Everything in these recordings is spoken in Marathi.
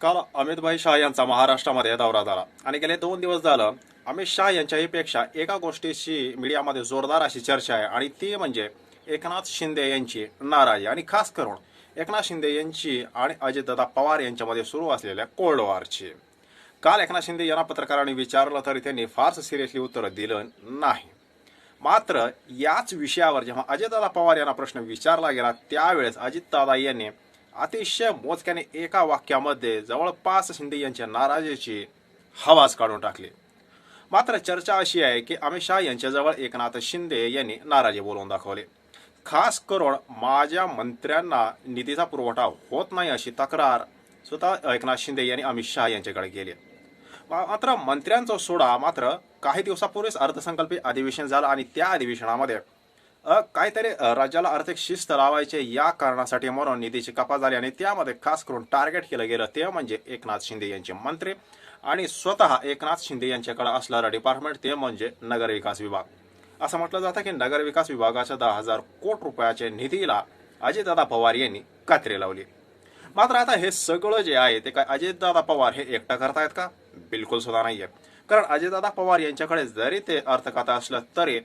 काल अमितभाई शाह यांचा महाराष्ट्रामध्ये दौरा झाला. आणि गेले दोन दिवस झालं अमित शाह यांच्याहीपेक्षा एका गोष्टीची मीडियामध्ये जोरदार अशी चर्चा आहे. आणि ती म्हणजे एकनाथ शिंदे यांची नाराजी. आणि खास करून एकनाथ शिंदे यांची आणि अजितदादा पवार यांच्यामध्ये सुरू असलेल्या कोल्ड वॉरची. काल एकनाथ शिंदे यांना पत्रकारांनी विचारलं तरी त्यांनी फारसं सिरियसली उत्तरं दिलं नाही. मात्र याच विषयावर जेव्हा अजितदादा पवार यांना प्रश्न विचारला गेला त्यावेळेस अजितदादा यांनी अतिशय मोजक्याने एका वाक्यामध्ये जवळपास शिंदे यांच्या नाराजीची हवाच काढून टाकली. मात्र चर्चा अशी आहे की अमित शहा यांच्याजवळ एकनाथ शिंदे यांनी नाराजी बोलवून दाखवली. खास करून माझ्या मंत्र्यांना निधीचा पुरवठा होत नाही अशी तक्रार स्वतः एकनाथ शिंदे यांनी अमित शहा यांच्याकडे केली. मात्र मंत्र्यांचा सोडा मात्र काही दिवसापूर्वीच अर्थसंकल्पीय अधिवेशन झालं आणि त्या अधिवेशनामध्ये काहीतरी राज्याला आर्थिक शिस्त लावायचे या कारणासाठी म्हणून निधीची कपात झाली आणि त्यामध्ये खास करून टार्गेट केलं गेलं ते म्हणजे एकनाथ शिंदे यांचे मंत्री आणि स्वतः एकनाथ शिंदे यांच्याकडे असणारं डिपार्टमेंट ते म्हणजे नगरविकास विभाग. असं म्हटलं जातं की नगरविकास विभागाच्या दहा हजार कोटी रुपयाच्या निधीला अजितदादा पवार यांनी कात्री लावली. मात्र आता हे सगळं जे आहे ते काय अजितदादा पवार हे एकटं करतायत का? बिलकुल सुद्धा नाहीये. कारण अजितदादा पवार यांच्याकडे जरी ते अर्थकथा असलं तरी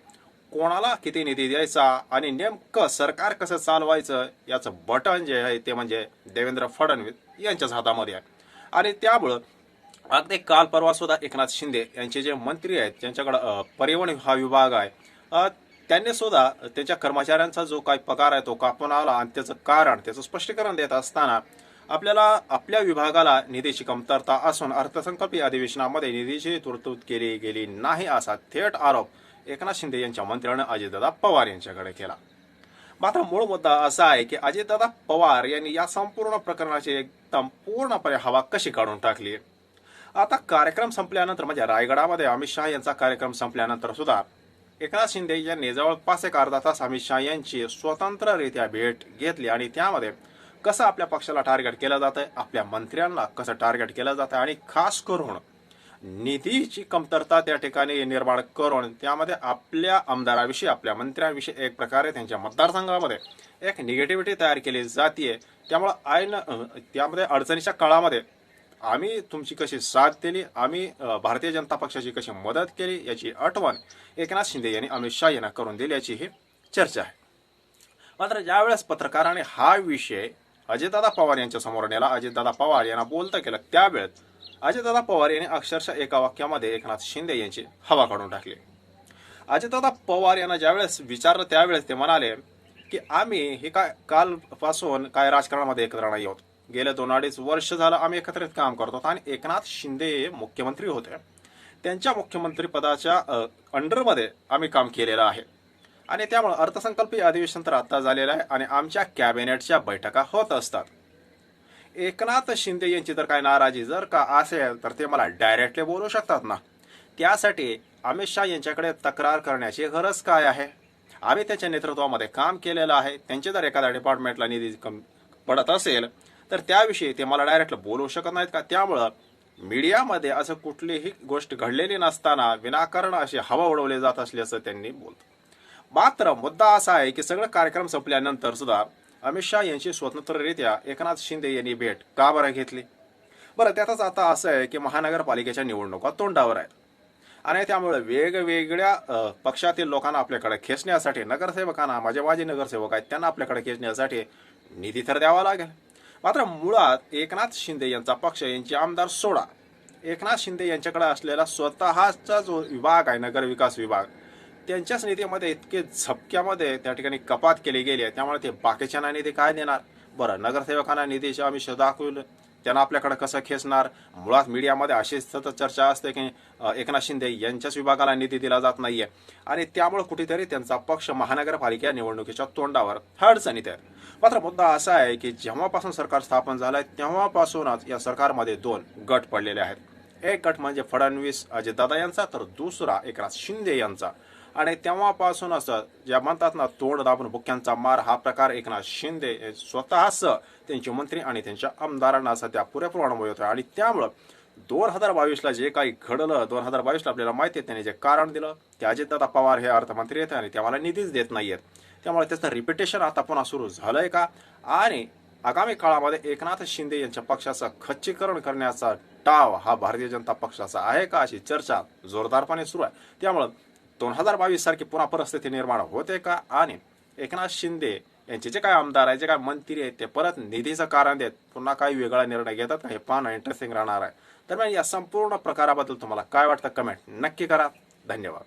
कोणाला किती निधी द्यायचा आणि नेमकं सरकार कसं चालवायचं याचं बटन जे आहे ते म्हणजे देवेंद्र फडणवीस यांच्याच हातामध्ये आहे. आणि त्यामुळं अगदी काल परवा सुद्धा एकनाथ शिंदे यांचे जे मंत्री आहेत ज्यांच्याकडं परिवहन हा विभाग आहे. त्यांनी सुद्धा त्याच्या कर्मचाऱ्यांचा जो काही पगार आहे तो कापून आला आणि त्याचं कारण त्याचं स्पष्टीकरण देत असताना आपल्याला आपल्या विभागाला निधीची कमतरता असून अर्थसंकल्पीय अधिवेशनामध्ये निधीची तरतूद केली गेली नाही असा थेट आरोप एकनाथ शिंदे यांच्या मंत्र्यानं अजितदादा पवार यांच्याकडे केला. मात्र मूळ मुद्दा असा आहे की अजितदादा पवार यांनी या संपूर्ण प्रकरणाची एकदम पूर्णपणे हवा कशी काढून टाकली? आता कार्यक्रम संपल्यानंतर म्हणजे रायगडामध्ये अमित शहा यांचा कार्यक्रम संपल्यानंतर सुद्धा एकनाथ शिंदे यांनी जवळपास एक अर्धा तास अमित शहा यांची स्वतंत्ररित्या भेट घेतली आणि त्यामध्ये कसं आपल्या पक्षाला टार्गेट केलं जातं आहे आपल्या मंत्र्यांना कसं टार्गेट केलं जातं आणि खास करून निधीची कमतरता त्या ठिकाणी निर्माण करून त्यामध्ये आपल्या आमदाराविषयी आपल्या मंत्र्यांविषयी एक प्रकारे त्यांच्या मतदारसंघामध्ये एक निगेटिव्हिटी तयार केली जाते त्यामुळं आयन त्यामध्ये अडचणीच्या काळामध्ये आम्ही तुमची कशी साथ दिली आम्ही भारतीय जनता पक्षाची कशी मदत केली याची आठवण एकनाथ शिंदे यांनी अमित शहा यांना करून दिली याची ही चर्चा आहे. मात्र ज्यावेळेस पत्रकाराने हा विषय अजितदादा पवार यांच्या समोर नेला अजितदादा पवार यांना बोलतं केलं त्यावेळेस अजितदादा पवार यांनी अक्षरशः एका वाक्यामध्ये एकनाथ शिंदे यांची हवा काढून टाकली. अजितदादा पवार यांना ज्यावेळेस विचारलं त्यावेळेस ते म्हणाले की आम्ही हे काय कालपासून काय राजकारणामध्ये एकत्र नाही आहोत. गेले दोन अडीच वर्ष झालं आम्ही एकत्रित काम करतो आणि एकनाथ शिंदे मुख्यमंत्री होते. त्यांच्या मुख्यमंत्री पदाच्या अंडरमध्ये आम्ही काम केलेलं आहे. आणि त्यामुळे अर्थसंकल्पीय अधिवेशन तर आता झालेलं आहे आणि आमच्या कॅबिनेटच्या बैठका होत असतात. एकनाथ शिंदे यांची जर काय नाराजी. जर का असेल तर ते मला डायरेक्टली बोलू शकतात ना. त्यासाठी अमित शहा यांच्याकडे तक्रार करण्याची गरज काय आहे? आम्ही त्यांच्या नेतृत्वामध्ये काम केलेलं आहे. त्यांचे जर एखाद्या डिपार्टमेंटला निधी कम पडत असेल तर त्याविषयी ते मला डायरेक्ट बोलू शकत नाहीत का? त्यामुळं मीडियामध्ये असं कुठलीही गोष्ट घडलेली नसताना विनाकारण अशी हवा उडवली जात असल्याचं त्यांनी बोलतं. मात्र मुद्दा असा आहे की सगळं कार्यक्रम संपल्यानंतर सुद्धा अमित शहा यांची स्वतंत्ररित्या एकनाथ शिंदे यांनी भेट का बरं घेतली? बरं त्यातच आता असं आहे की महानगरपालिकेच्या निवडणुका तोंडावर आहेत. आणि त्यामुळे वेगवेगळ्या पक्षातील लोकांना आपल्याकडे खेचण्यासाठी नगरसेवकांना माझे माजी नगरसेवक आहेत त्यांना आपल्याकडे खेचण्यासाठी निधी तर द्यावा लागेल. मात्र मुळात एकनाथ शिंदे यांचा पक्ष यांचे आमदार सोडा. एकनाथ शिंदे यांच्याकडे असलेला स्वतःचा जो विभाग आहे नगरविकास विभाग त्यांच्याच निधीमध्ये इतके झपक्यामध्ये त्या ठिकाणी कपात केली गेली आहे. त्यामुळे ते बाकीच्यांना निधी काय देणार? बरं नगरसेवकांना निधीचे आम्ही दाखवलं त्यांना आपल्याकडे कसं खेचणार? मुळात मीडियामध्ये अशी सतत चर्चा असते की एकनाथ शिंदे यांच्याच विभागाला निधी दिला जात नाहीये. आणि त्यामुळे कुठेतरी त्यांचा पक्ष महानगरपालिका निवडणुकीच्या तोंडावर अडचणीत आहे. मात्र मुद्दा असा आहे की जेव्हापासून सरकार स्थापन झालंय तेव्हापासूनच या सरकारमध्ये दोन गट पडलेले आहेत. एक गट म्हणजे फडणवीस अजितदादा यांचा तर दुसरा एकनाथ शिंदे यांचा. आणि तेव्हापासूनच ज्या म्हणतात ना तोंड दाबून बुक्यांचा मार हा प्रकार एकनाथ शिंदे हे स्वतःच त्यांचे मंत्री आणि त्यांच्या आमदारांना सध्या पुरेपूर अनुभव येतोय. आणि त्यामुळं दोन हजार बावीसला जे काही घडलं दोन हजार बावीसला आपल्याला माहिती आहे त्यांनी जे कारण दिलं ते अजितदादा पवार हे अर्थमंत्री आहेत आणि ते मला निधीच देत नाहीयेत. त्यामुळे त्याचं रिपिटेशन आता पुन्हा सुरू झालंय का? आणि आगामी काळामध्ये एकनाथ शिंदे यांच्या पक्षाचं खच्चीकरण करण्याचा टाव हा भारतीय जनता पक्षाचा आहे का? अशी चर्चा जोरदारपणे सुरू आहे. त्यामुळं दोन हजार बावीस सारखी पुन्हा परिस्थिती निर्माण होते का? आणि एकनाथ शिंदे यांचे जे काय आमदार आहे जे काय मंत्री आहेत ते परत निधीचं कारण देत पुन्हा काही वेगळा निर्णय घेतात का? हे पाहणं इंटरेस्टिंग राहणार आहे. दरम्यान या संपूर्ण प्रकाराबद्दल तुम्हाला काय वाटतं? कमेंट नक्की करा. धन्यवाद.